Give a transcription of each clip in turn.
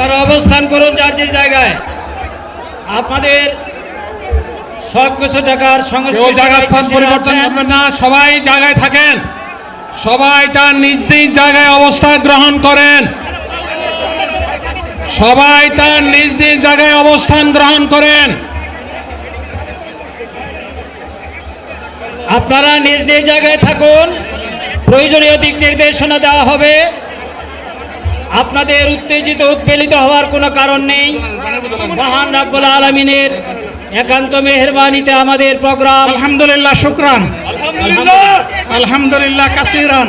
আপনারা অবস্থান করুন যার যে জায়গায়। আপনাদের সব কিছু দেখার সঙ্গে কেউ জায়গার স্থান পরিবর্তন করবেন না সবাই জায়গায় থাকেন। সবাই তার নিজ নিজ জায়গায় অবস্থা গ্রহণ করেন। সবাই তার নিজ নিজ জায়গায় অবস্থান গ্রহণ করেন। আপনারা নিজ নিজ জায়গায় থাকুন। প্রয়োজনীয় দিক নির্দেশনা দেওয়া হবে। আপনাদের উত্তেজিত উৎপেলিত হওয়ার কোনো কারণ নেই। মহান রাব্বুল আলমিনের একান্ত মেহরবানিতে আমাদের প্রোগ্রাম। আলহামদুলিল্লাহ শুক্রান। আলহামদুলিল্লাহ। কাসিরান।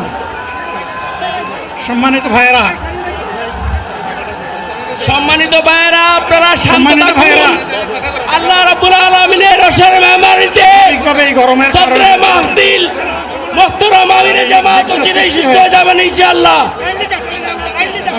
সম্মানিত ভাইরা সম্মানিত ভাইয়েরা আপনারা সম্মানিত ভাইরা। আল্লাহ রাব্বুল আলামিনের রসের মেহমানিতে গরমের সদরে মাহদিল মোহতরম আমিরে জামাত ও চিরাই সুস্থ যাবেন ইনশাআল্লাহ।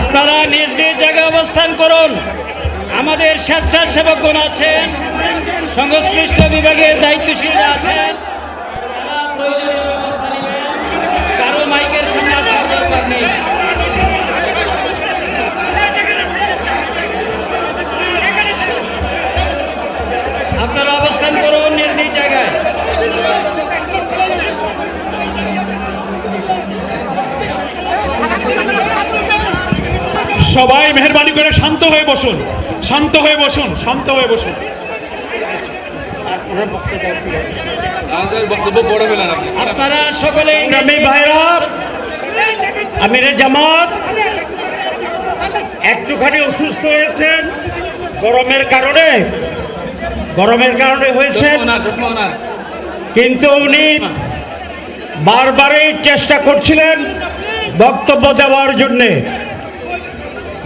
আপনারা নিজ নিজ জায়গায় অবস্থান করুন আমাদের স্বেচ্ছাসেবকগণ আছেন, সংশ্লিষ্ট বিভাগের দায়িত্বশীলরা আছেন। কারও মাইকের আপনারা অবস্থান করুন নিজ নিজ জায়গায় সবাই মেহরবানি করে শান্ত হয়ে বসুন শান্ত হয়ে বসুন শান্ত হয়ে বসুন। আপনারা সকলে আমি ভাইরা আমিরের জামাত একটুখানি অসুস্থ হয়েছেন গরমের কারণে গরমের কারণে হয়েছেন। কিন্তু উনি বারবারই চেষ্টা করছিলেন বক্তব্য দেওয়ার জন্যে।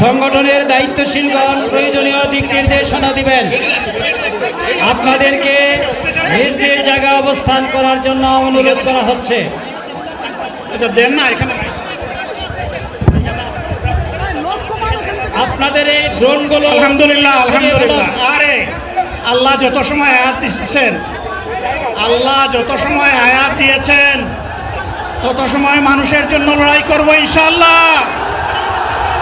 সংগঠনের দায়িত্বশীলগণ প্রয়োজনীয় দিক নির্দেশনা দিবেন। আপনাদেরকে নিজ নিজ জায়গায় অবস্থান করার জন্য অনুরোধ করা হচ্ছে। এখানে আপনাদের এই ড্রোনগুলো আলহামদুলিল্লাহ আলহামদুলিল্লাহ। আরে আল্লাহ যত সময় আয়াত দিচ্ছেন আল্লাহ যত সময় আয়াত দিয়েছেন তত সময় মানুষের জন্য লড়াই করব ইনশাল্লাহ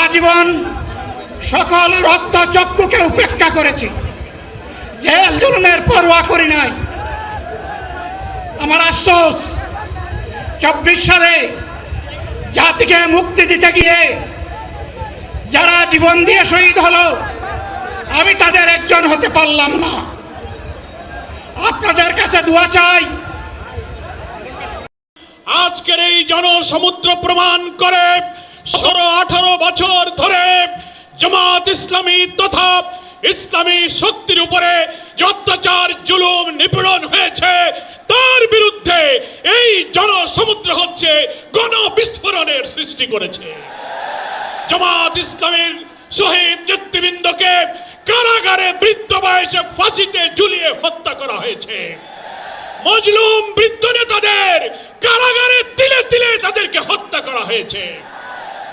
আজীবন সকল রক্ত চক্ষুকে উপেক্ষা করেছি। জেল জুলুমের পরোয়া করি নাই। আমার আফসোস, চব্বিশ সালে জাতিকে মুক্তি দিতে গিয়ে যারা জীবন দিয়ে শহীদ হলো, আমি তাদের একজন হতে পারলাম না। আপনাদের কাছে দোয়া চাই। আজকের এই জনসমুদ্র প্রমাণ করে ষোলো আঠারো বছর ধরে জামাত ইসলামী তথা ইসলামী শক্তির উপরে অত্যাচার, জুলুম, নিপীড়ন হয়েছে, তার বিরুদ্ধে এই জনসমুদ্র হচ্ছে গণবিস্ফোরণের সৃষ্টি করেছে। জামাত ইসলামের শহীদ নেতৃবৃন্দকে কারাগারে বৃদ্ধ বয়সে ফাঁসিতে ঝুলিয়ে হত্যা করা হয়েছে। মজলুম বৃদ্ধ নেতাদের কারাগারে তিলে তিলে তাদেরকে হত্যা করা হয়েছে।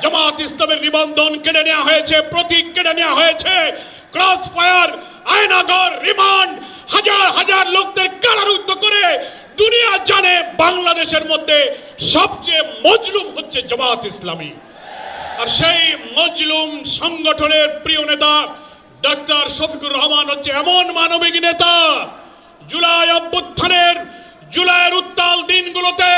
জামাত ইসলামের নিবন্ধন কেড়ে নেওয়া হয়েছে, প্রতীক কেড়ে নেওয়া হয়েছে। ক্রস ফায়ার আয়নাগর রিমান্ড হাজার হাজার লোকদের কারারুদ্ধ করে দুনিয়া জানে বাংলাদেশের মধ্যে সবচেয়ে মজলুম হচ্ছে জামাত ইসলামী। আর সেই মজলুম সংগঠনের প্রিয় নেতা ডক্টর শফিকুর রহমান হচ্ছে এমন মানবিক নেতা। জুলাই অভ্যুত্থানের, জুলাইয়ের উত্তাল দিনগুলোতে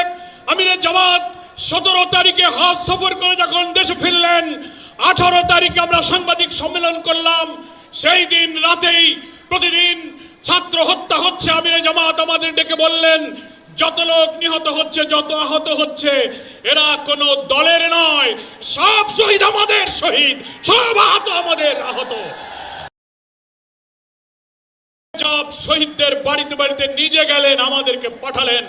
আমিরে জামাত সতেরো তারিখে হজ সফর করে যখন দেশে ফিরলেন, আঠারো তারিখে আমরা সাংবাদিক সম্মেলন করলাম। সেই দিন রাতেই প্রতিদিন ছাত্র হত্যা হচ্ছে, আমিরে জামাত আমাদের ডেকে বললেন, যত লোক নিহত হচ্ছে, যত আহত হচ্ছে, এরা কোনো দলের নয়, সব শহীদ আমাদের শহীদ, সব আহত আমাদের আহত। শহীদদের বাড়িতে বাড়িতে নিজে গেলেন, আমাদেরকে পাঠালেন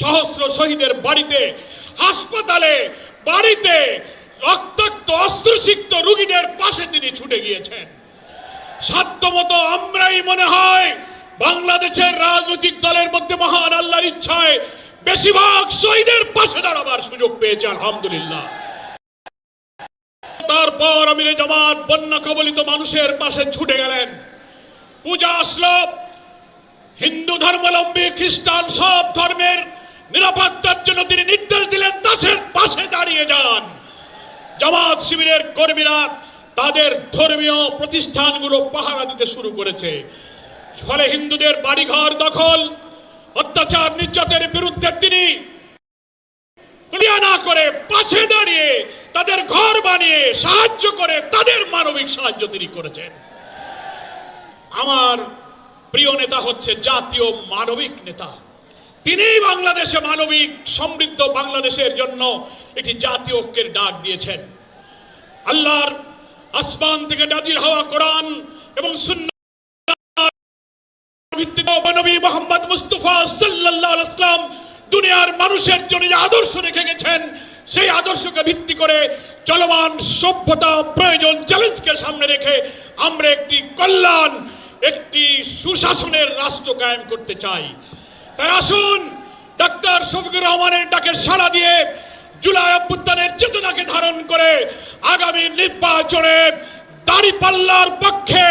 সহস্র শহীদের বাড়িতে। হাসপাতালে, বাড়িতে রক্তাক্ত, অস্ত্রসিক্ত রুগীদের পাশে তিনি ছুটে গিয়েছেন। সাধ্যমতো আমরাই মনে হয় বাংলাদেশের রাজনৈতিক দলের মধ্যে মহান আল্লাহর ইচ্ছায় বেশিরভাগ শহীদের পাশে দাঁড়াবার সুযোগ পেয়েছে, আলহামদুলিল্লাহ। তারপর আমিরে জামাত বন্যা কবলিত মানুষের পাশে ছুটে গেলেন। পূজা আসলো হিন্দু ধর্মাবলম্বী, খ্রিস্টান সব ধর্মের নিরাপত্তার জন্য তিনি নির্দেশ দিলেন তাদের পাশে দাঁড়িয়ে যান। জামাত শিবিরের কর্মীরা তাদের ধর্মীয় প্রতিষ্ঠানগুলো পাহারা দিতে শুরু করেছে। ফলে হিন্দুদের বাড়িঘর দখল, অত্যাচার, নির্যাতনের বিরুদ্ধে তিনি না করে পাশে দাঁড়িয়ে তাদের ঘর বানিয়ে সাহায্য করে তাদের মানবিক সাহায্য তিনি করেছেন। আমার প্রিয় নেতা হচ্ছে জাতীয় মানবিক নেতা। তিনিই বাংলাদেশে মানবিক সমৃদ্ধ বাংলাদেশের জন্য একটি জাতীয় ঐক্যের ডাক দিয়েছেন। আল্লাহর আসমান থেকে নাজিল হওয়া কোরআন এবং মোহাম্মদ মুস্তফা সাল্লাল্লাহু আলাইহি দুনিয়ার মানুষের জন্য আদর্শ রেখে গেছেন, সেই আদর্শকে ভিত্তি করে চলমান সভ্যতা প্রয়োজন চ্যালেঞ্জকে সামনে রেখে আমরা একটি কল্যাণ, একটি সুশাসনের রাষ্ট্র কায়েম করতে চাই। তাই আসুন ডাক্তার শফিকুর রহমানের ডাকে সাড়া দিয়ে জুলাই অভ্যুত্থানের চেতনাকে ধারণ করে আগামী নির্বাচনে দাড়ি পাল্লার পক্ষে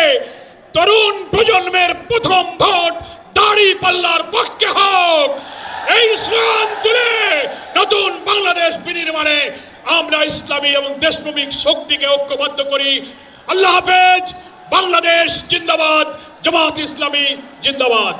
তরুণ প্রজন্মের প্রথম ভোট দাড়ি পাল্লার পক্ষে হোক। এই স্লোগান তুলে নতুন বাংলাদেশ বিনির্মাণে আমরা ইসলামী এবং দেশপ্রেমিক শক্তিকে ঐক্যবদ্ধ করি। আল্লাহ হাফেজ, বাংলাদেশ জিন্দাবাদ, জামাত ইসলামী জিন্দাবাদ।